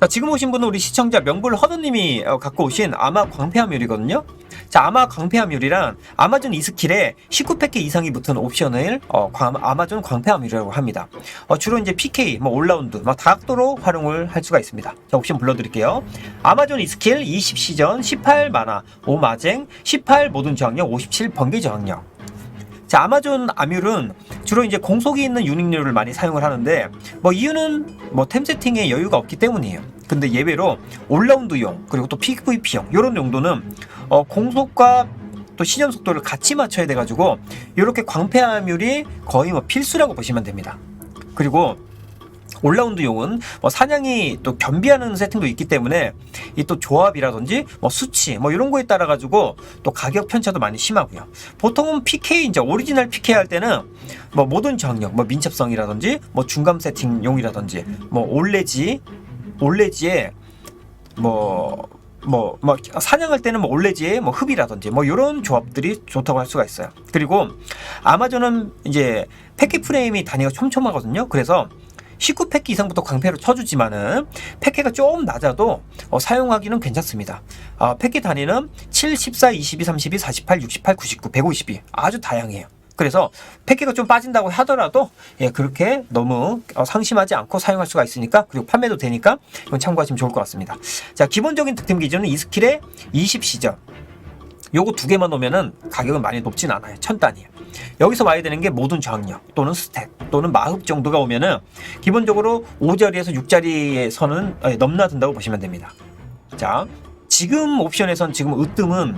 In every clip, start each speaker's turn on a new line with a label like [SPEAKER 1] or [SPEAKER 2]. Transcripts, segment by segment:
[SPEAKER 1] 자, 지금 오신 분은 우리 시청자 명불 허드님이 어, 갖고 오신 아마 광폐함율이거든요. 자, 아마 광폐함율이란 아마존 이스킬에 19팩 이상이 붙은 옵션을 어, 광- 아마존 광폐함율이라고 합니다. 어, 주로 이제 PK, 뭐 올라운드, 막 다각도로 활용을 할 수가 있습니다. 자, 옵션 불러드릴게요. 아마존 이스킬 20 시전, 18 마나, 5 마쟁, 18 모든 저항력, 57 번개 저항력. 자, 아마존 아뮬은 주로 이제 공속이 있는 유닛류를 많이 사용을 하는데 뭐 이유는 뭐 템 세팅에 여유가 없기 때문이에요. 근데 예외로 올라운드용 그리고 또 PVP용 이런 용도는 어, 공속과 또 시전 속도를 같이 맞춰야 돼가지고 이렇게 광패함률이 거의 뭐 필수라고 보시면 됩니다. 그리고 올라운드용은 뭐 사냥이 또 겸비하는 세팅도 있기 때문에 이 또 조합이라든지 뭐 수치 뭐 이런 거에 따라 가지고 또 가격 편차도 많이 심하고요. 보통은 PK 이제 오리지널 PK 할 때는 뭐 모든 저항력, 뭐 민첩성이라든지 뭐 중감 세팅용이라든지 뭐 올레지 올레지에 뭐 뭐, 뭐, 사냥할 때는 뭐 올레지에 뭐 흡이라든지 뭐 이런 조합들이 좋다고 할 수가 있어요. 그리고 아마존은 이제 패키 프레임이 단위가 촘촘하거든요. 그래서 19패키 이상부터 광패로 쳐주지만은 패키가 좀 낮아도 어, 사용하기는 괜찮습니다. 어, 패키 단위는 7, 14, 22, 32, 48, 68, 99, 152 아주 다양해요. 그래서 패키가 좀 빠진다고 하더라도 예, 그렇게 너무 어, 상심하지 않고 사용할 수가 있으니까 그리고 판매도 되니까 이건 참고하시면 좋을 것 같습니다. 자 기본적인 득템 기준은 이 스킬의 20시전 요거 두 개만 오면은 가격은 많이 높진 않아요. 천 단위에요. 여기서 와야 되는 게 모든 저항력 또는 스탯 또는 마흡 정도가 오면은 기본적으로 5자리에서 6자리에서는 넘나든다고 보시면 됩니다. 자, 지금 옵션에선 지금 으뜸은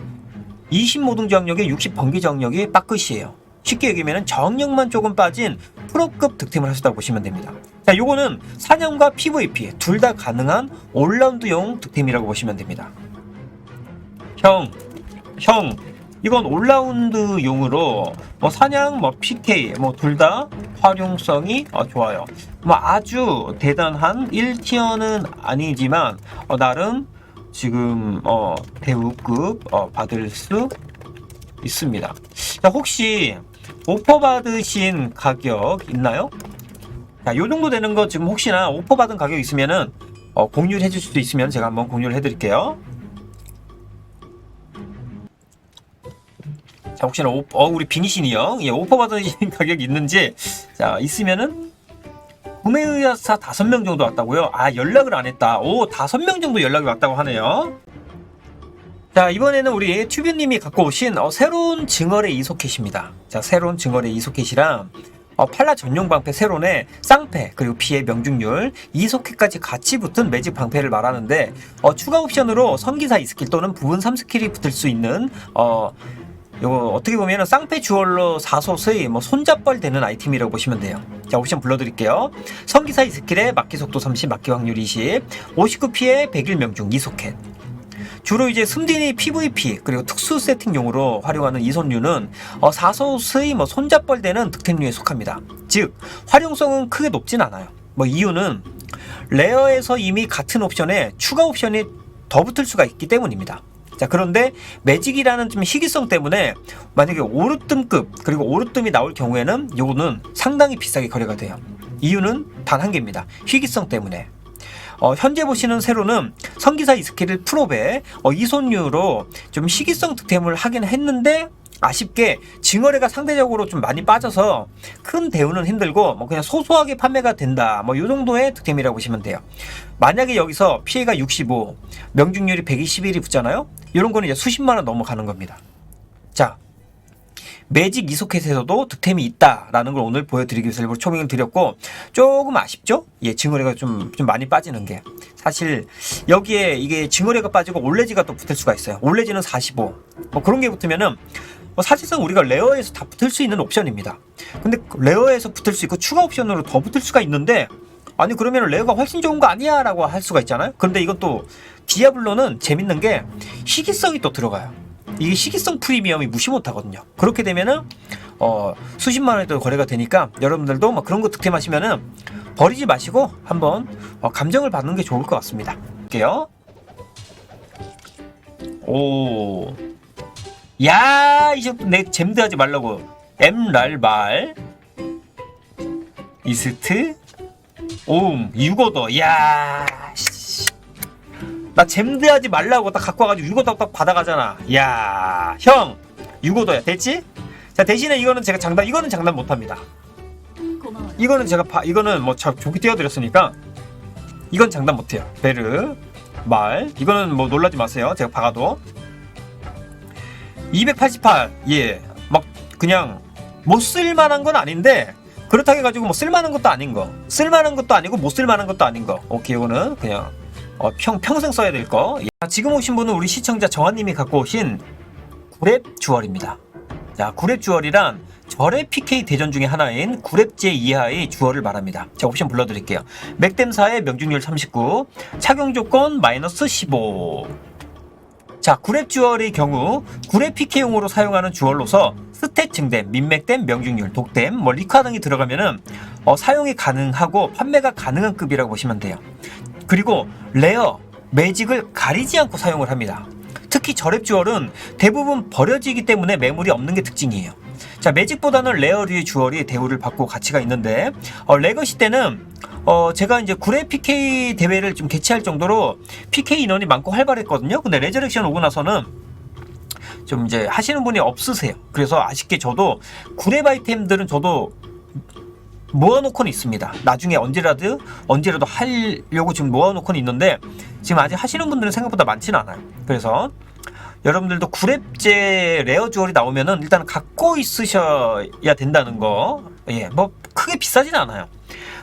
[SPEAKER 1] 20 모든 저항력에 60 번개 저항력이 빠끝이에요. 쉽게 얘기하면 저항력만 조금 빠진 프로급 득템을 하셨다고 보시면 됩니다. 자, 요거는 사냥과 PVP 둘 다 가능한 올라운드용 득템이라고 보시면 됩니다. 형, 형, 이건 올라운드용으로 뭐 사냥, 뭐 PK, 뭐 둘 다 활용성이 어, 좋아요. 뭐 아주 대단한 1티어는 아니지만 어, 나름 지금 어, 배우급 어, 받을 수 있습니다. 자, 혹시 오퍼 받으신 가격 있나요? 자, 요 정도 되는 거 지금 혹시나 오퍼 받은 가격 있으면은 어, 공유를 해줄 수도 있으면 제가 한번 공유를 해드릴게요. 자, 혹시나 오, 어, 우리 비니신이 형, 예, 오퍼 받으신 가격 있는지, 자, 있으면은, 구매 의사 다섯 명 정도 왔다고요? 아, 연락을 안 했다. 오, 다섯 명 정도 연락이 왔다고 하네요. 자, 이번에는 우리 튜브님이 갖고 오신 어, 새로운 증얼의 이소켓입니다. 자, 새로운 증얼의 이소켓이랑, 어, 팔라 전용 방패 세론의 쌍패 그리고 피해 명중률 이소켓까지 같이 붙은 매직 방패를 말하는데 어, 추가 옵션으로 선기사 2스킬 또는 부분 3스킬이 붙을 수 있는 어, 요거 어떻게 보면은 쌍패 주얼로 4솥의 뭐 손잡벌 되는 아이템이라고 보시면 돼요. 자, 옵션 불러드릴게요. 성기사 2스킬에 막기 속도 30, 막기 확률 20, 59 피해 100일 명중 2소켓. 주로 이제 숨디니 PVP 그리고 특수 세팅용으로 활용하는 이 손류는 어, 4솥의 뭐 손잡벌 되는 득템류에 속합니다. 즉 활용성은 크게 높진 않아요. 뭐 이유는 레어에서 이미 같은 옵션에 추가 옵션이 더 붙을 수가 있기 때문입니다. 자 그런데 매직이라는 좀 희귀성 때문에 만약에 오르뜸급 그리고 오르뜸이 나올 경우에는 요거는 상당히 비싸게 거래가 돼요. 이유는 단 한 개입니다. 희귀성 때문에. 어, 현재 보시는 세로는 성기사 이스킬을 프로베 어, 이손류로 좀 희귀성 득템을 하긴 했는데 아쉽게 증거래가 상대적으로 좀 많이 빠져서 큰 대우는 힘들고 뭐 그냥 소소하게 판매가 된다 뭐이 정도의 득템이라고 보시면 돼요. 만약에 여기서 피해가 65, 명중률이 121이 붙잖아요. 이런 거는 이제 수십만 원 넘어가는 겁니다. 자, 매직 이소켓에서도 득템이 있다라는 걸 오늘 보여드리기 위해서 일부러 초빙을 드렸고 조금 아쉽죠? 예, 증거래가 좀, 좀 많이 빠지는 게 사실 여기에 이게 증거래가 빠지고 올레지가 또 붙을 수가 있어요. 올레지는 45. 뭐 그런 게 붙으면은 뭐 사실상 우리가 레어에서 다 붙을 수 있는 옵션입니다. 근데 레어에서 붙을 수 있고 추가 옵션으로 더 붙을 수가 있는데 아니 그러면 레어가 훨씬 좋은 거 아니야 라고 할 수가 있잖아요. 그런데 이건 또 디아블로는 재밌는 게 희귀성이 또 들어가요. 이게 희귀성 프리미엄이 무시 못하거든요. 그렇게 되면은 어, 수십만 원에도 거래가 되니까 여러분들도 뭐 그런 거 득템하시면은 버리지 마시고 한번 어, 감정을 받는 게 좋을 것 같습니다. 볼게요. 오, 야 이제 내 잼드 하지 말라고. 엠랄발 이스트 옴 유고도 야 씨. 나 잼드하지 말라고 딱 갖고 와가지고 유고도 딱 받아가잖아. 야, 형, 유고도야. 됐지? 자, 대신에 이거는 제가 장담, 이거는 장담 못합니다. 이거는 제가 봐, 이거는 뭐 자, 좋게 띄워드렸으니까 이건 장담 못해요. 베르, 말, 이거는 뭐 놀라지 마세요. 제가 박아도 288, 예, 막 그냥 못 쓸만한 건 아닌데 그렇다고 해가지고 뭐 쓸만한 것도 아닌 거, 쓸만한 것도 아니고 못 쓸만한 것도 아닌 거. 오케이, 이거는 그냥 어, 평 평생 써야 될 거. 예. 지금 오신 분은 우리 시청자 정한님이 갖고 오신 구랩 주얼입니다. 자, 구랩 주얼이란 절의 PK 대전 중에 하나인 구랩제 이하의 주얼을 말합니다. 자, 옵션 불러드릴게요. 맥댐사의 명중률 39, 착용 조건 마이너스 15. 자, 구랩 주얼의 경우 구랩 PK용으로 사용하는 주얼로서 스탯 증댐, 민맥댐, 명중률, 독댐, 뭐 리카 등이 들어가면은 어, 사용이 가능하고 판매가 가능한 급이라고 보시면 돼요. 그리고 레어, 매직을 가리지 않고 사용을 합니다. 특히 저랩 주얼은 대부분 버려지기 때문에 매물이 없는 게 특징이에요. 자, 매직보다는 레어류의 주얼이 대우를 받고 가치가 있는데, 어, 레거시 때는, 어, 제가 이제 구레 PK 대회를 좀 개최할 정도로 PK 인원이 많고 활발했거든요. 근데 레저렉션 오고 나서는 좀 이제 하시는 분이 없으세요. 그래서 아쉽게 저도 구레 아이템들은 저도 모아놓고는 있습니다. 나중에 언제라도 언제라도 하려고 지금 모아놓고는 있는데 지금 아직 하시는 분들은 생각보다 많지는 않아요. 그래서 여러분들도 구랩제 레어 주얼이 나오면은 일단 갖고 있으셔야 된다는 거. 예, 뭐 크게 비싸진 않아요.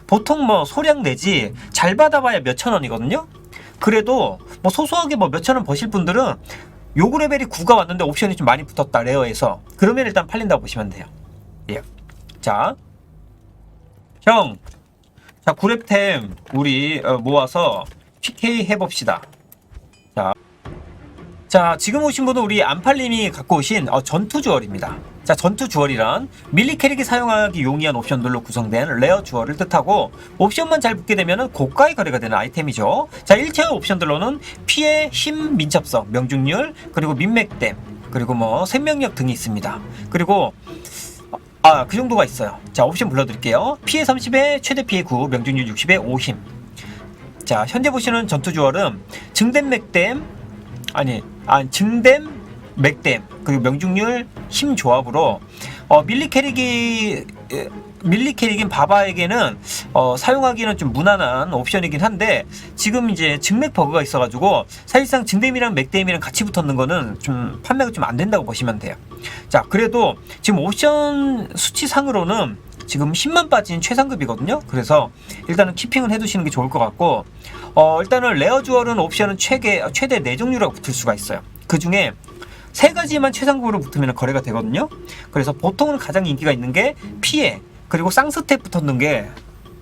[SPEAKER 1] 보통 뭐 소량 내지 잘 받아봐야 몇천 원이거든요. 그래도 뭐 소소하게 뭐 몇천 원 버실 분들은 요구 레벨이 9가 왔는데 옵션이 좀 많이 붙었다 레어에서 그러면 일단 팔린다고 보시면 돼요. 예. 자, 형, 자 구랩템 우리 어, 모아서 PK 해봅시다. 자, 자 지금 오신 분은 우리 안팔님이 갖고 오신 어, 전투 주얼입니다. 자 전투 주얼이란 밀리 캐릭이 사용하기 용이한 옵션들로 구성된 레어 주얼을 뜻하고 옵션만 잘 붙게 되면 고가의 거래가 되는 아이템이죠. 자 1티어 옵션들로는 피해, 힘, 민첩성, 명중률, 그리고 민맥댐, 그리고 뭐 생명력 등이 있습니다. 그리고 아, 그 정도가 있어요. 자, 옵션 불러드릴게요. 피해 30에 최대 피해 9, 명중률 60에 5힘. 자, 현재 보시는 전투 주얼은 증댐 맥댐, 아니, 아, 증댐 맥댐, 그리고 명중률 힘 조합으로, 어, 밀리 캐릭이, 에, 밀리 캐릭인 바바에게는 어, 사용하기는 좀 무난한 옵션이긴 한데 지금 이제 증맥 버그가 있어가지고 사실상 증댐이랑 맥댐이랑 같이 붙었는 거는 좀 판매가 좀 안 된다고 보시면 돼요. 자, 그래도 지금 옵션 수치상으로는 지금 10만 빠진 최상급이거든요. 그래서 일단은 키핑을 해두시는 게 좋을 것 같고, 어, 일단은 레어 주얼은 옵션은 최대, 최대 4종류라고 붙을 수가 있어요. 그 중에 세 가지만 최상급으로 붙으면 거래가 되거든요. 그래서 보통은 가장 인기가 있는 게 피해, 그리고 쌍스텝 붙었는 게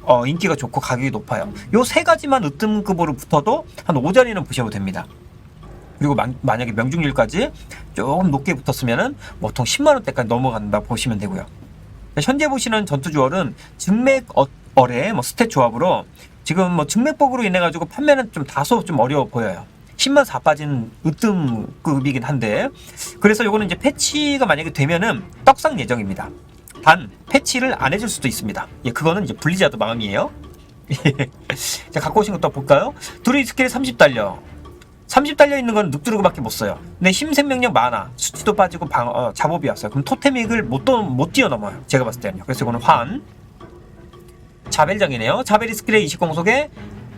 [SPEAKER 1] 어, 인기가 좋고 가격이 높아요. 요 세 가지만 으뜸급으로 붙어도 한 5자리는 보셔도 됩니다. 그리고 만, 만약에 명중률까지 조금 높게 붙었으면은 보통 10만 원대까지 넘어간다 보시면 되고요. 현재 보시는 전투 주얼은 증맥 어- 어뢰 뭐 스탯 조합으로 지금 뭐 증맥복으로 인해 가지고 판매는 좀 다소 좀 어려워 보여요. 10만 4 빠진 으뜸급이긴 한데 그래서 요거는 이제 패치가 만약에 되면은 떡상 예정입니다. 단 패치를 안 해줄 수도 있습니다. 예, 그거는 이제 블리자드 마음이에요. 자 갖고 오신 것도 볼까요? 둘이 스킬에 30 달려. 30 달려 있는 건 늑두르고밖에 못 써요. 근데 힘 생명력 많아. 수치도 빠지고 방, 어, 잡업이 왔어요. 그럼 토테믹을 못, 떠- 못 뛰어넘어요. 제가 봤을 때는요. 그래서 이거는 환. 자벨장이네요. 자벨이 스킬에 20 공속에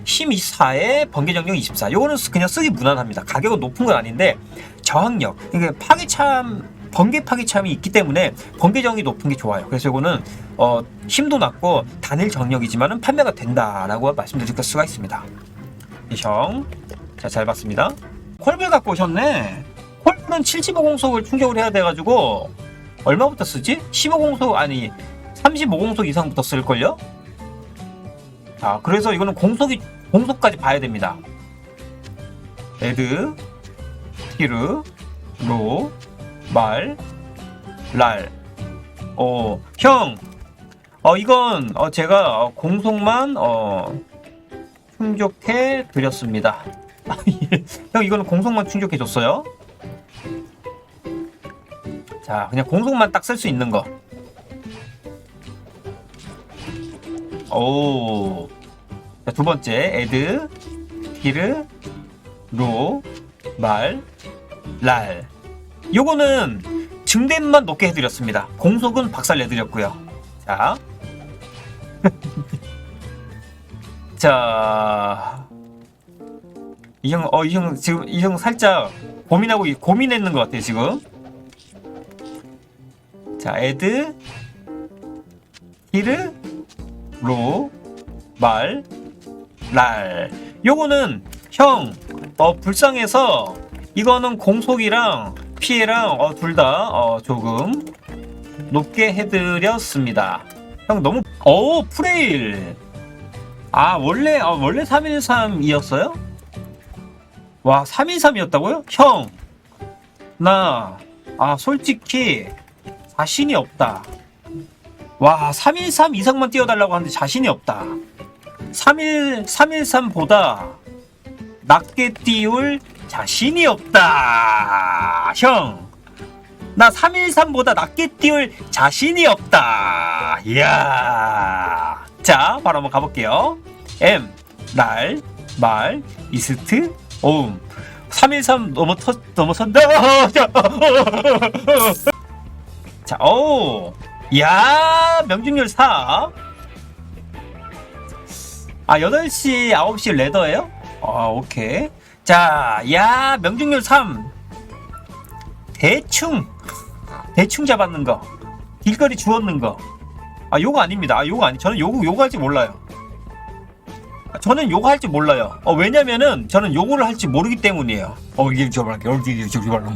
[SPEAKER 1] 힘 24에 번개정력 24. 요거는 쓰- 그냥 쓰기 무난합니다. 가격은 높은 건 아닌데 저항력, 이게 파괴참, 번개 파괴참이 있기 때문에 번개 정이 높은 게 좋아요. 그래서 이거는 어, 힘도 낮고 단일 정력이지만은 판매가 된다라고 말씀드릴 수가 있습니다. 이 형. 자, 잘 봤습니다. 콜블 갖고 오셨네. 콜블은 75공속을 충족을 해야 돼가지고, 얼마부터 쓰지? 15공속, 아니, 35공속 이상부터 쓸걸요? 자, 그래서 이거는 공속이, 공속까지 봐야 됩니다. 에드, 히르, 로, 말, 랄. 어, 형! 어, 이건, 어, 제가 어, 공속만, 어, 충족해 드렸습니다. 아, 예. 형 이거는 공속만 충족해 줬어요. 자, 그냥 공속만 딱 쓸 수 있는 거. 오. 자, 두 번째 에드, 기르, 로, 말, 랄. 요거는 증대만 높게 해드렸습니다. 공속은 박살 내드렸고요. 자. 자. 이 형, 어, 이 형, 지금, 이 형 살짝 고민하고, 있- 고민했는 것 같아요, 지금. 자, 에드, 히르, 로, 말, 랄. 요거는, 형, 어, 불쌍해서, 이거는 공속이랑 피해랑, 어, 둘 다, 어, 조금, 높게 해드렸습니다. 형, 너무, 어 프레일. 아, 원래, 아, 원래 313이었어요? 와, 313이었다고요? 형, 나, 아, 솔직히, 자신이 없다. 와, 313 이상만 띄워달라고 하는데 자신이 없다. 31, 313보다 낮게 띄울 자신이 없다. 형, 나 313보다 낮게 띄울 자신이 없다. 이야. 자, 바로 한번 가볼게요. M, 날, 말, 이스트, 오음. 313 넘어 터, 넘어선다. 자, 오. 야, 명중률 4. 아, 8시, 9시 레더예요? 아, 오케이. 자, 야, 명중률 3. 대충. 대충 잡았는 거. 길거리 주웠는 거. 아, 요거 아닙니다. 아, 요거 아니. 저는 요거, 요거 할지 몰라요. 아, 저는 요거 할지 몰라요. 어, 왜냐면은 저는 요거를 할지 모르기 때문이에요. 어, 이게 저말 이게 저기 말로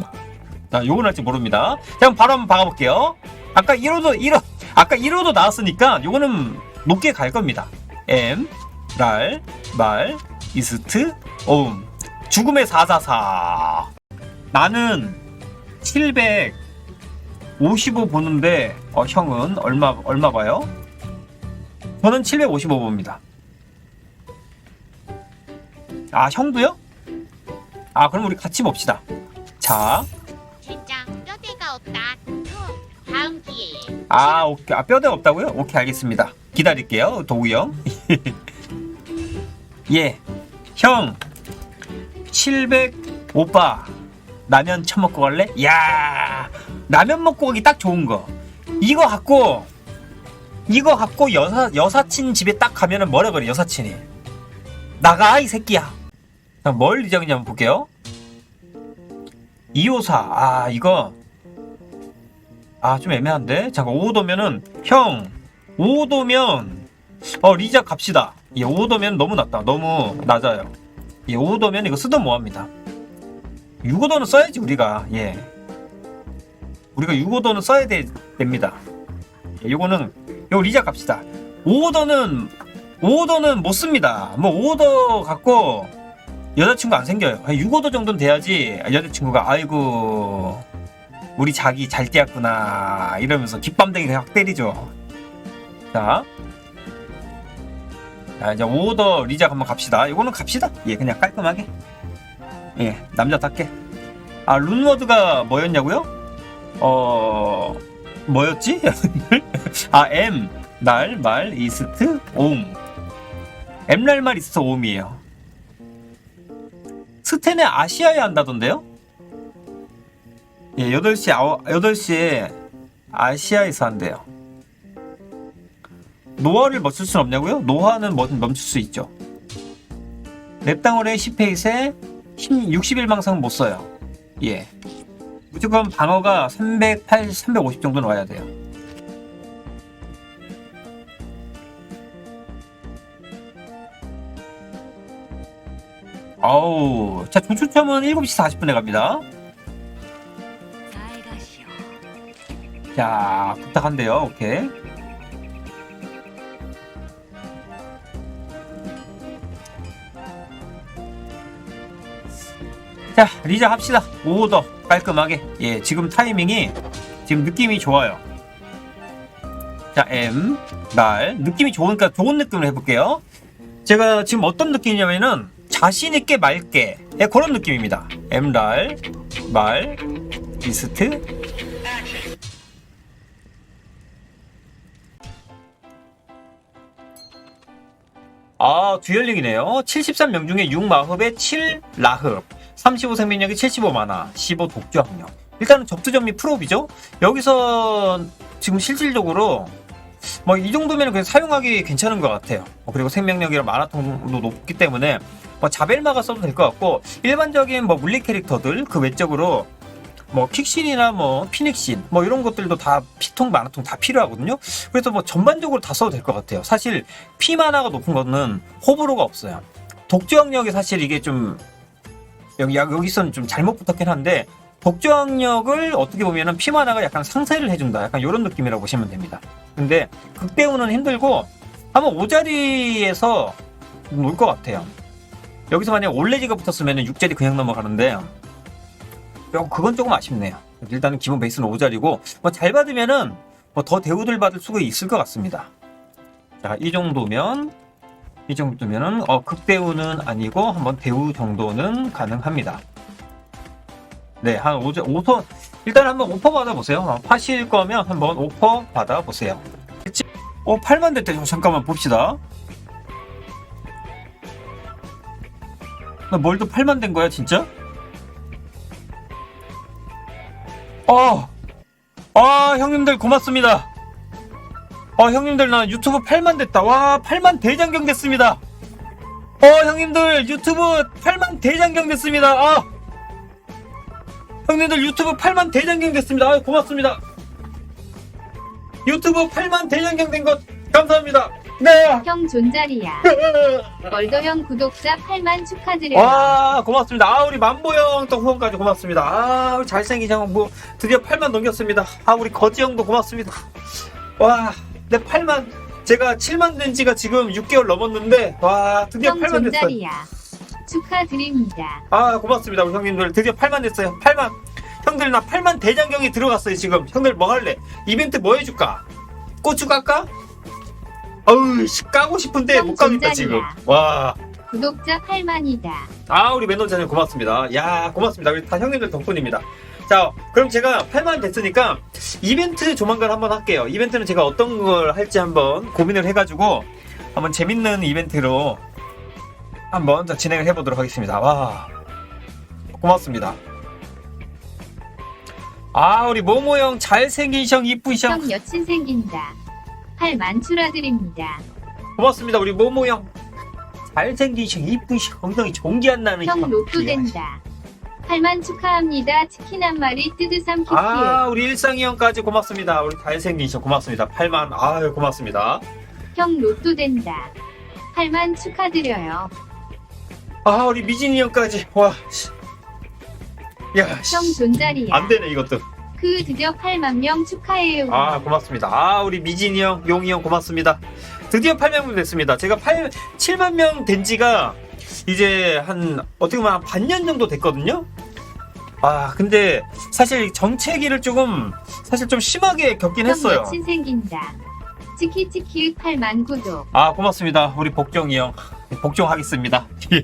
[SPEAKER 1] 자, 요건 할지 모릅니다. 자, 그럼 바로 한번 박아볼게요. 아까 1호도, 1호, 아까 1호도 나왔으니까 요거는 높게 갈 겁니다. M, 랄, 말, 이스트, 오음. 죽음의 444. 나는 755 보는데, 어, 형은 얼마, 얼마 봐요? 저는 755 봅니다. 아, 형도요? 아, 그럼 우리 같이 봅시다. 자, 아, 오케이. 아, 뼈대 없다고요? 오케이, 알겠습니다. 기다릴게요, 도우 형. 예. 형, 700 오빠, 라면 처먹고 갈래? 야 라면 먹고 가기 딱 좋은 거. 이거 갖고, 이거 갖고 여사, 여사친 집에 딱 가면은 뭐라 그래, 여사친이. 나가, 이 새끼야. 자, 뭘 리정인지 한번 볼게요. 254. 아, 이거. 아, 좀 애매한데? 잠깐, 5호도면은, 형, 5호도면, 어, 리자 갑시다. 예, 5호도면 너무 낮다. 너무 낮아요. 예, 5호도면 이거 쓰던 뭐합니다. 6호도는 써야지, 우리가. 예. 우리가 6호도는 써야 되, 됩니다. 예, 요거는, 요 리자 갑시다. 5호도는, 5호도는 못 씁니다. 뭐, 5호도 갖고, 여자친구 안 생겨요. 한 6호도 정도는 돼야지, 여자친구가, 아이고, 우리 자기 잘 떼었구나 이러면서 깃밤댕이 확 때리죠 자, 자 이제 오더 리작 한번 갑시다. 이거는 갑시다. 예 그냥 깔끔하게. 예 남자답게. 아 룬워드가 뭐였냐고요? 어 뭐였지? 아 M. 날 말 이스트 옴. M 날 말 이스트 옴이에요. 스텐에 아시아에 한다던데요? 예, 8시, 아 8시에 아시아에서 한대요. 노화를 멈출 수는 없냐고요? 노화는 멈- 멈출 수 있죠. 랩당월에 10페이스에 60일 망상은 못 써요. 예. 무조건 방어가 380, 350 정도는 와야 돼요. 아우, 자, 조추첨은 7시 40분에 갑니다. 자, 부탁한대요. 오케이. 자, 리자 합시다. 5오더 깔끔하게. 예, 지금 타이밍이 지금 느낌이 좋아요. 자, M 날 느낌이 좋으니까 좋은 느낌으로 해볼게요. 제가 지금 어떤 느낌이냐면은 자신 있게 맑게 예, 그런 느낌입니다. M 날 말, 리스트, 아, 듀얼링이네요. 73명 중에 6마흡에 7라흡, 35 생명력이 75만화, 15 독주 학력. 일단은 접두점이 프로비죠? 여기서 지금 실질적으로 뭐 이 정도면 그냥 사용하기 괜찮은 것 같아요. 어, 그리고 생명력이랑 마라톤도 높기 때문에 뭐 자벨마가 써도 될 것 같고 일반적인 뭐 물리 캐릭터들 그 외적으로 뭐 킥신이나 뭐 피닉신 뭐 이런 것들도 다 피통 마라톤 다 필요하거든요. 그래서 뭐 전반적으로 다 써도 될 것 같아요. 사실 피 마나가 높은 거는 호불호가 없어요. 독주학력이 사실 이게 좀 여기 여기서는 좀 잘못 부탁긴 한데 독주학력을 어떻게 보면은 피 마나가 약간 상쇄를 해준다. 약간 이런 느낌이라고 보시면 됩니다. 근데 극대우는 힘들고 아마 오자리에서 놀것 같아요. 여기서 만약 올레지가 붙었으면 6자리 그냥 넘어가는데 요 그건 조금 아쉽네요. 일단은 기본 베이스는 5자리고 뭐 잘 받으면은 뭐 더 대우들 받을 수가 있을 것 같습니다. 자, 이 정도면 이 정도면은 어 극대우는 아니고 한번 대우 정도는 가능합니다. 네, 한 5, 5퍼 일단 한번 오퍼 받아보세요. 어, 파실 거면 한번 오퍼 받아보세요. 어, 8만 됐대. 잠깐만 봅시다. 나 뭘도 8만 된 거야, 진짜? 어, 아, 형님들 고맙습니다. 어, 형님들 나 유튜브 8만 됐다. 와, 8만 대장경 됐습니다. 어, 형님들 유튜브 8만 대장경 됐습니다. 아, 형님들 유튜브 8만 대장경 됐습니다. 아, 고맙습니다. 유튜브 8만 대장경 된 것 감사합니다. 네.
[SPEAKER 2] 형 존잘이야. 멀더형 구독자 8만 축하드려요.
[SPEAKER 1] 와 고맙습니다. 아 우리 만보형 또 후원까지 고맙습니다. 아 우리 잘생긴 형뭐 드디어 8만 넘겼습니다. 아 우리 거지 형도 고맙습니다. 와 내 8만 제가 7만 된 지가 지금 6개월 넘었는데 와 드디어
[SPEAKER 2] 형
[SPEAKER 1] 8만 됐어요.
[SPEAKER 2] 축하드립니다.
[SPEAKER 1] 아 고맙습니다 우리 형님들 드디어 8만 됐어요. 8만 형들 나 8만 대장경이 들어갔어요 지금. 형들 뭐 할래? 이벤트 뭐 해줄까? 고추 깎까? 어우 씨 까고 싶은데 형못 가겠다 지금. 와.
[SPEAKER 2] 구독자 8만이다.
[SPEAKER 1] 아 우리 매너자님 고맙습니다. 야 고맙습니다. 우리 다 형님들 덕분입니다. 자 그럼 제가 8만 됐으니까 이벤트 조만간 한번 할게요. 이벤트는 제가 어떤 걸 할지 한번 고민을 해가지고 한번 재밌는 이벤트로 한번 자, 진행을 해보도록 하겠습니다. 와 고맙습니다. 아 우리 모모 형 잘생긴 형 이쁘신
[SPEAKER 2] 형형 여친 생긴다. 8만 추라드립니다.
[SPEAKER 1] 고맙습니다. 우리 모모 형 잘생긴 형 이쁘신 엉덩이 종기 안 나는
[SPEAKER 2] 형
[SPEAKER 1] 형.
[SPEAKER 2] 로또
[SPEAKER 1] 예.
[SPEAKER 2] 된다. 8만 축하합니다. 치킨 한 마리 뜨드삼 키키.
[SPEAKER 1] 아, 우리 일상이 형까지 고맙습니다. 우리 잘생긴 형 고맙습니다. 8만, 아유, 고맙습니다.
[SPEAKER 2] 형 로또 된다. 8만 축하드려요.
[SPEAKER 1] 아, 우리 미진이 형까지. 와, 씨. 야, 씨.
[SPEAKER 2] 형 존잘이야.
[SPEAKER 1] 안 되네, 이것도.
[SPEAKER 2] 그 드디어 8만 명 축하해요.
[SPEAKER 1] 아, 고맙습니다. 아, 우리 미진이 형, 용이 형 고맙습니다. 드디어 8명 됐습니다. 제가 8, 7만 명 된 지가 이제 한, 어떻게 보면 한 반년 정도 됐거든요? 아, 근데 사실 정체기를 조금, 사실 좀 심하게 겪긴
[SPEAKER 2] 형
[SPEAKER 1] 했어요.
[SPEAKER 2] 여친 생긴다. 치키치키 8만 구독.
[SPEAKER 1] 아 고맙습니다 우리 복종이 형 복종하겠습니다 예.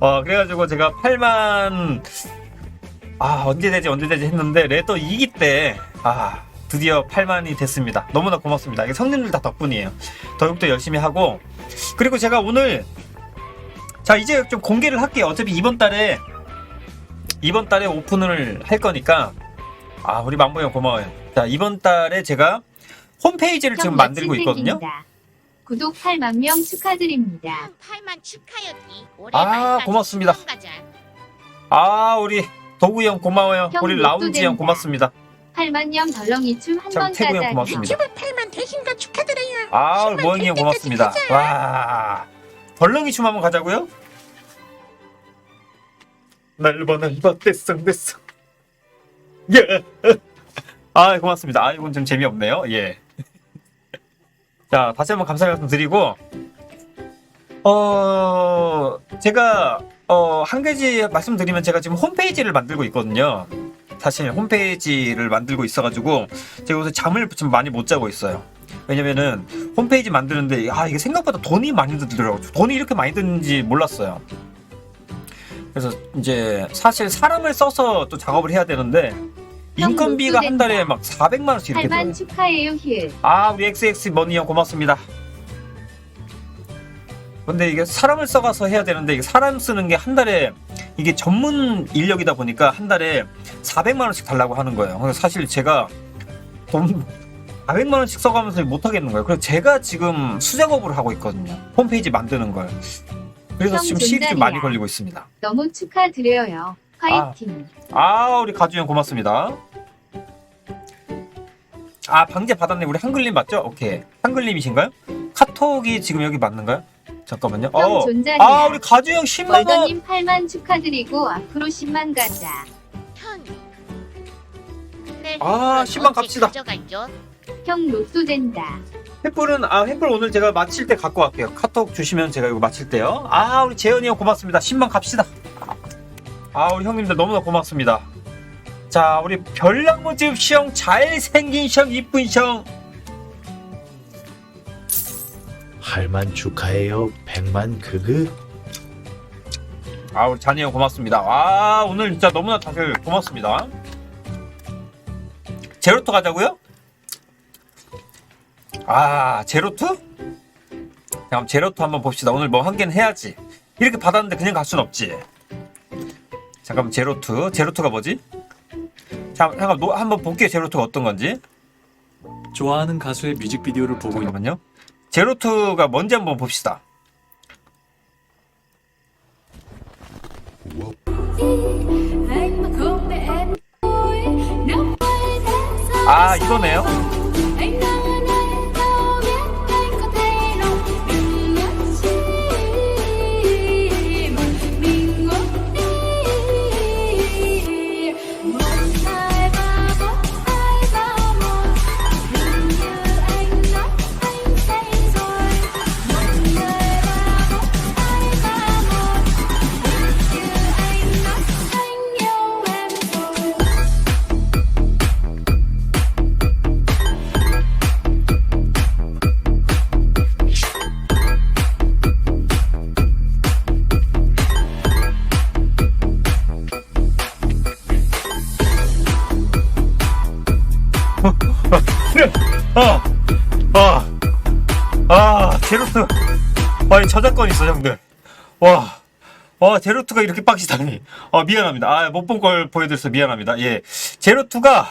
[SPEAKER 1] 어 그래가지고 제가 8만 아 언제 되지 언제 되지 했는데 레더 2기 때아 드디어 8만이 됐습니다 너무나 고맙습니다 이게 성님들 다 덕분이에요 더욱더 열심히 하고 그리고 제가 오늘 자 이제 좀 공개를 할게요 어차피 이번 달에 이번 달에 오픈을 할 거니까 아 우리 만보 형 고마워요 자 이번 달에 제가 홈페이지를 지금
[SPEAKER 2] 형
[SPEAKER 1] 만들고 있거든요.
[SPEAKER 2] 구독 8만 명 축하드립니다.
[SPEAKER 3] 8만 축하였니? 올해
[SPEAKER 1] 아, 고맙습니다. 아 우리 도구 형 고마워요.
[SPEAKER 2] 형
[SPEAKER 1] 우리 라운지 형. 고맙습니다.
[SPEAKER 2] 8만 명 덜렁이 춤한참번
[SPEAKER 1] 태구 형
[SPEAKER 2] 가자.
[SPEAKER 1] 고맙습니다.
[SPEAKER 3] 8만 되신 거 축하드려요.
[SPEAKER 1] 아 우리 모형이 형 고맙습니다. 와 벌렁이 춤 한번 가자고요? 날봐 날봐 떼썩 떼썩 예. 아 고맙습니다. 아 이건 좀 재미없네요. 예. 자 다시 한번 감사 말씀 드리고 어 제가 어 한 가지 말씀드리면 제가 지금 홈페이지를 만들고 있거든요. 사실 홈페이지를 만들고 있어가지고 제가 요새 잠을 좀 많이 못 자고 있어요. 왜냐면은 홈페이지 만드는데 아 이게 생각보다 돈이 많이 들더라고요. 돈이 이렇게 많이 드는지 몰랐어요. 그래서 이제 사실 사람을 써서 또 작업을 해야 되는데 인건비가 한 달에 막 400만 원씩 이렇게 들어요.
[SPEAKER 2] 8만 축하해요 힐.
[SPEAKER 1] 아 우리 XX 머니 형 고맙습니다. 근데 이게 사람을 써가서 해야 되는데 이게 사람 쓰는 게 한 달에 이게 전문 인력이다 보니까 한 달에 400만 원씩 달라고 하는 거예요. 그래서 사실 제가 돈 400만 원씩 써가면서 못 하겠는 거예요. 그래서 제가 지금 수작업을 하고 있거든요. 홈페이지 만드는 걸. 그래서
[SPEAKER 2] 형
[SPEAKER 1] 지금 시일이 좀 많이. 걸리고 있습니다.
[SPEAKER 2] 너무 축하드려요. 화이팅.
[SPEAKER 1] 아 우리 가주형 고맙습니다. 아 방제 받았네 우리 한글님 맞죠? 오케이 한글님이신가요? 카톡이 지금 여기 맞는가요? 잠깐만요.
[SPEAKER 2] 형
[SPEAKER 1] 어. 아 우리 가주형 10만 원.
[SPEAKER 2] 월더님 8만 축하드리고 앞으로 10만 가자.
[SPEAKER 3] 형. 네,
[SPEAKER 1] 아, 10만 갑시다.
[SPEAKER 2] 형 로또 된다.
[SPEAKER 1] 횃불은 아 횃불 오늘 제가 마칠 때 갖고 갈게요. 카톡 주시면 제가 이거 마칠 때요. 아 우리 재현이 형 고맙습니다. 10만 갑시다. 아 우리 형님들 너무나 고맙습니다. 자 우리 별나무집 시형 잘생긴 시형 이쁜 시형
[SPEAKER 4] 할만 축하해요. 백만 그그.
[SPEAKER 1] 아 우리 잔이 형 고맙습니다. 아 오늘 진짜 너무나 다들 고맙습니다. 제로투 가자고요? 아 제로투? 그럼 제로투 한번 봅시다. 오늘 뭐 한 개는 해야지. 이렇게 받았는데 그냥 갈 순 없지. 잠깐만 제로투. 제로투가 뭐지? 자, 잠깐 노, 한번 볼게요. 제로투가 어떤 건지.
[SPEAKER 5] 좋아하는 가수의 뮤직비디오를 보고 있는
[SPEAKER 1] 잠깐만요. 제로투가 뭔지 한번 봅시다. 아 이거네요. 아, 아, 아. 와, 이 저작권 있어, 형들. 와, 와, 제로투가 이렇게 빡시다니. 아, 미안합니다. 아, 못 본 걸 보여드려서 미안합니다. 예. 제로투가,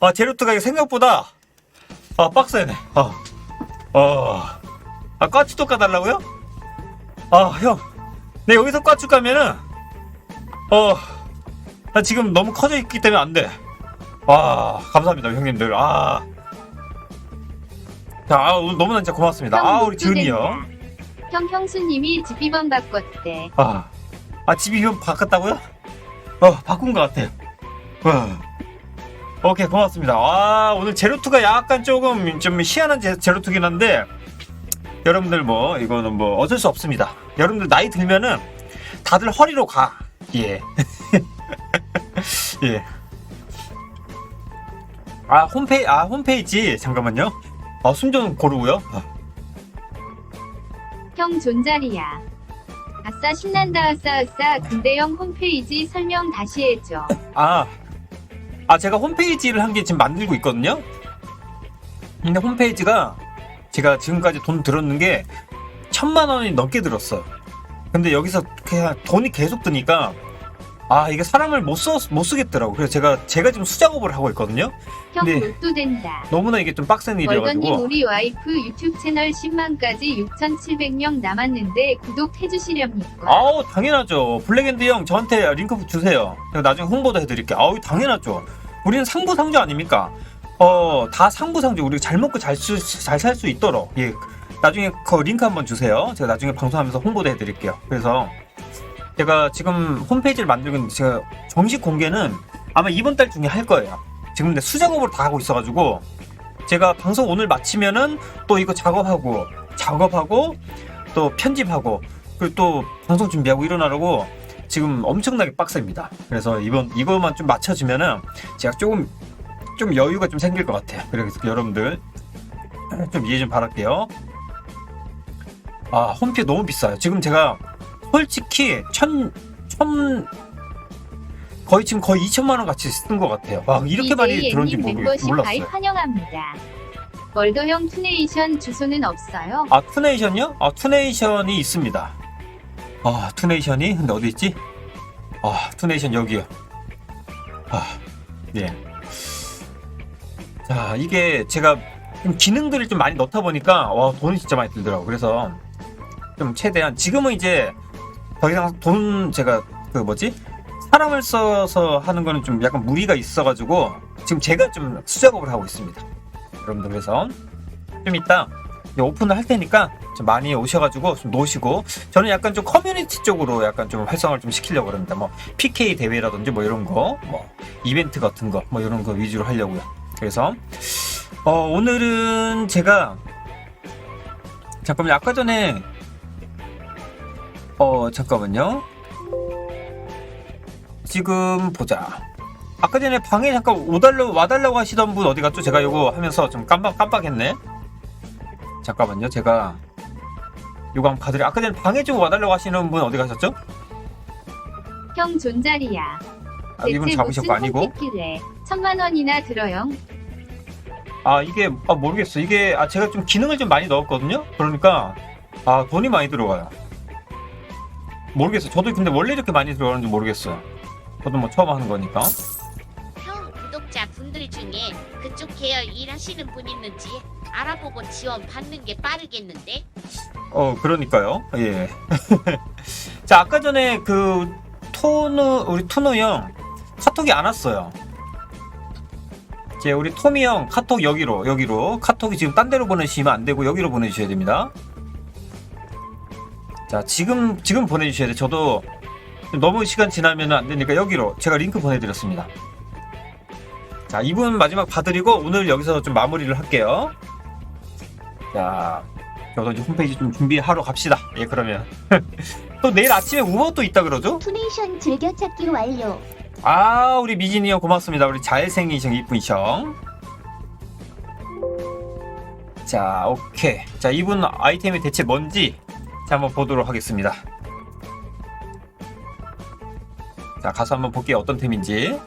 [SPEAKER 1] 아, 제로투가 이게 생각보다, 아, 빡세네. 아, 아, 아, 까치도 까달라고요? 아, 형. 내 여기서 까치 까면은, 어, 나 지금 너무 커져 있기 때문에 안 돼. 와, 감사합니다, 형님들. 아. 자, 아, 오늘 너무나 진짜 고맙습니다.
[SPEAKER 2] 형
[SPEAKER 1] 아, 우리 지훈이
[SPEAKER 2] 된다.
[SPEAKER 1] 형.
[SPEAKER 2] 형 형수님이 집 비번 바꿨대.
[SPEAKER 1] 아, 아, 집이 형 바꿨다고요? 어, 바꾼 것 같아요. 와. 오케이, 고맙습니다. 아, 오늘 제로투가 약간 조금 좀 희한한 제, 제로투긴 한데, 여러분들 뭐, 이거는 뭐, 어쩔 수 없습니다. 여러분들 나이 들면은 다들 허리로 가. 예. 예. 아, 홈페이, 아, 홈페이지. 잠깐만요. 아, 숨 좀 고르고요. 아.
[SPEAKER 2] 형 존잘이야. 아싸 신난다 아싸 아싸 근데 형 홈페이지 설명 다시 해줘.
[SPEAKER 1] 아, 아 제가 홈페이지를 한 개 지금 만들고 있거든요. 근데 홈페이지가 제가 지금까지 돈 들었는 게 천만 원이 넘게 들었어요. 근데 여기서 그냥 돈이 계속 드니까 아 이게 사람을 못써못 쓰겠더라고. 그래서 제가 제가 지금 수작업을 하고 있거든요.
[SPEAKER 2] 형
[SPEAKER 1] 네.
[SPEAKER 2] 로또 된다.
[SPEAKER 1] 너무나 이게 좀 빡센 일이어가지고
[SPEAKER 2] 우리 와이프 유튜브 채널 10만까지 6,700명 남았는데 구독해주시렵니까?
[SPEAKER 1] 아우 당연하죠. 블랙앤드 형 저한테 링크 주세요. 제가 나중에 홍보도 해드릴게요. 아우 당연하죠. 우리는 상부상조 아닙니까? 어다 상부상조. 우리가 잘 먹고 잘살 수 있도록 예. 나중에 그 링크 한번 주세요. 제가 나중에 방송하면서 홍보도 해드릴게요. 그래서 제가 지금 홈페이지를 만들고 있는데 제가 정식 공개는 아마 이번 달 중에 할 거예요. 지금 근데 수작업으로 다 하고 있어가지고 제가 방송 오늘 마치면은 또 이거 작업하고 작업하고 또 편집하고 그리고 또 방송 준비하고 일어나려고 지금 엄청나게 빡셉니다. 그래서 이번 이거만 좀 맞춰지면은 제가 조금 좀 여유가 좀 생길 것 같아요. 그래서 여러분들 좀 이해 좀 바랄게요. 아 홈피 너무 비싸요. 지금 제가 솔직히 천, 천 거의 지금 거의 2천만 원 같이 쓴 것 같아요. 와 이렇게 많이 들었는지
[SPEAKER 2] 님
[SPEAKER 1] 모르,
[SPEAKER 2] 멤버십
[SPEAKER 1] 몰랐어요.
[SPEAKER 2] 가입 환영합니다. 월더형 투네이션 주소는 없어요.
[SPEAKER 1] 아 투네이션요? 아 투네이션이 있습니다. 아 투네이션이 근데 어디 있지? 아 투네이션 여기요. 아 예. 자 이게 제가 좀 기능들을 좀 많이 넣다 보니까 와 돈이 진짜 많이 들더라고. 그래서 좀 최대한 지금은 이제 더 이상 돈 제가 그 뭐지 사람을 써서 하는 거는 좀 약간 무리가 있어가지고 지금 제가 좀 수작업을 하고 있습니다. 여러분들 그래서 좀 이따 오픈을 할 테니까 좀 많이 오셔가지고 좀 노시고 저는 약간 좀 커뮤니티 쪽으로 약간 좀 활성화를 좀 시키려고 합니다. 뭐 PK 대회라든지 뭐 이런 거, 뭐 이벤트 같은 거, 뭐 이런 거 위주로 하려고요. 그래서 어, 오늘은 제가 잠깐만요. 아까 전에 어 잠깐만요. 지금 보자. 아까 전에 방에 잠깐 오달라고 와달라고 하시던 분 어디 갔죠? 제가 이거 하면서 좀 깜빡 깜빡했네. 잠깐만요. 제가 요거 한번 가드려. 아까 전에 방에 좀 와달라고 하시는 분 어디 가셨죠?
[SPEAKER 2] 형 존잘이야.
[SPEAKER 1] 아, 이분 잡으셨고 아니고.
[SPEAKER 2] 래 천만 원이나 들어요.
[SPEAKER 1] 아 이게 아 모르겠어. 이게 아 제가 좀 기능을 좀 많이 넣었거든요. 그러니까 아 돈이 많이 들어가요. 모르겠어. 저도 근데 원래 이렇게 많이 들어가는지 모르겠어요. 저도 뭐 처음 하는 거니까.
[SPEAKER 3] 형 구독자 분들 중에 그쪽 계열 일하시는 분 있는지 알아보고 지원 받는 게 빠르겠는데?
[SPEAKER 1] 어, 그러니까요. 예. 자, 아까 전에 그 토누 우리 토노 형 카톡이 안 왔어요. 이제 우리 토미 형 카톡 여기로 여기로 카톡이 지금 딴 데로 보내시면 안 되고 여기로 보내주셔야 됩니다. 자, 지금 지금 보내주셔야 돼. 저도 너무 시간 지나면 안 되니까 여기로 제가 링크 보내드렸습니다. 자, 이분 마지막 봐드리고 오늘 여기서 좀 마무리를 할게요. 자, 저도 이제 홈페이지 좀 준비하러 갑시다. 예, 그러면. 또 내일 아침에 우버 또 있다 그러죠?
[SPEAKER 6] 투네이션 즐겨찾기 완료.
[SPEAKER 1] 아, 우리 미진이 형 고맙습니다. 우리 잘생기신 이쁜이형. 자, 오케이. 자, 이분 아이템이 대체 뭔지 자, 한번 보도록 하겠습니다. 자, 가서 한번 볼게요. 어떤 템인지.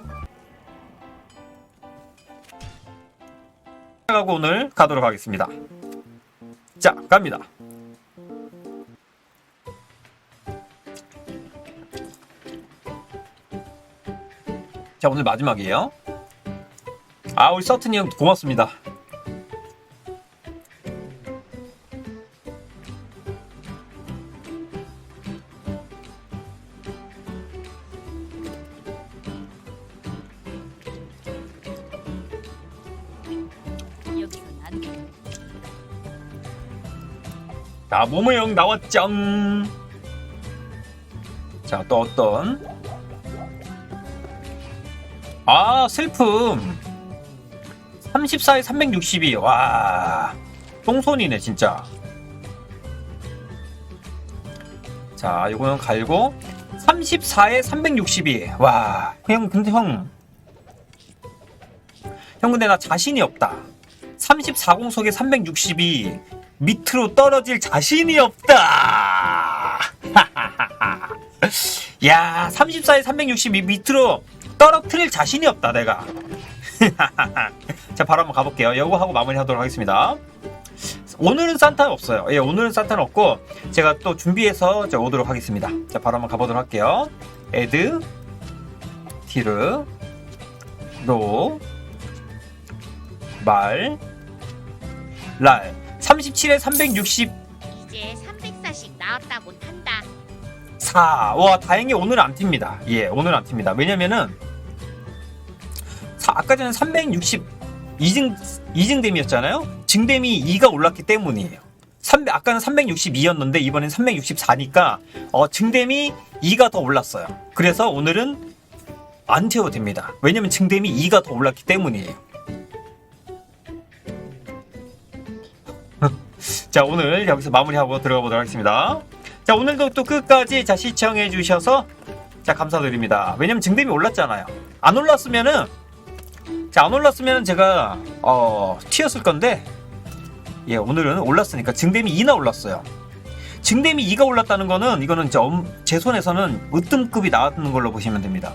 [SPEAKER 1] 가고 오늘 가도록 하겠습니다. 자, 갑니다. 자, 오늘 마지막이에요. 아, 우리 서튼이 형 고맙습니다. 자, 모모 형 나왔짱. 자, 또 어떤? 아, 슬픔. 34에 362. 와. 똥손이네, 진짜. 자, 요거는 갈고. 34에 362. 와. 형, 근데 형. 형, 근데 나 자신이 없다. 34 공속에 362. 밑으로 떨어질 자신이 없다. 야, 34에 362 밑으로 떨어뜨릴 자신이 없다, 내가. 자, 바로 한번 가볼게요. 요거 하고 마무리 하도록 하겠습니다. 오늘은 산타는 없어요. 예, 오늘은 산타는 없고, 제가 또 준비해서 자, 오도록 하겠습니다. 자, 바로 한번 가보도록 할게요. 에드, 티르, 로, 말, 랄. 37에 360,
[SPEAKER 3] 이제 304씩 나왔다 못한다.
[SPEAKER 1] 4. 와, 다행히 오늘 안 튑니다. 예, 오늘 안 튑니다. 왜냐면은, 사- 아까 전에 360 이증, 이증댐이었잖아요? 증댐이 2가 올랐기 때문이에요. 3 아까는 362였는데, 이번엔 364니까, 어, 증댐이 2가 더 올랐어요. 그래서 오늘은 안 채워도 됩니다. 왜냐면 증댐이 2가 더 올랐기 때문이에요. 자, 오늘 여기서 마무리하고 들어가 보도록 하겠습니다. 자 오늘도 또 끝까지 자 시청해 주셔서 자 감사드립니다. 왜냐면 증dem이 올랐잖아요. 안 올랐으면은 자 안 올랐으면 제가 어 튀었을 건데 예 오늘은 올랐으니까 증dem이 2나 올랐어요. 증dem이 2가 올랐다는 거는 이거는 좀제 손에서는 으뜸급이 나왔는 걸로 보시면 됩니다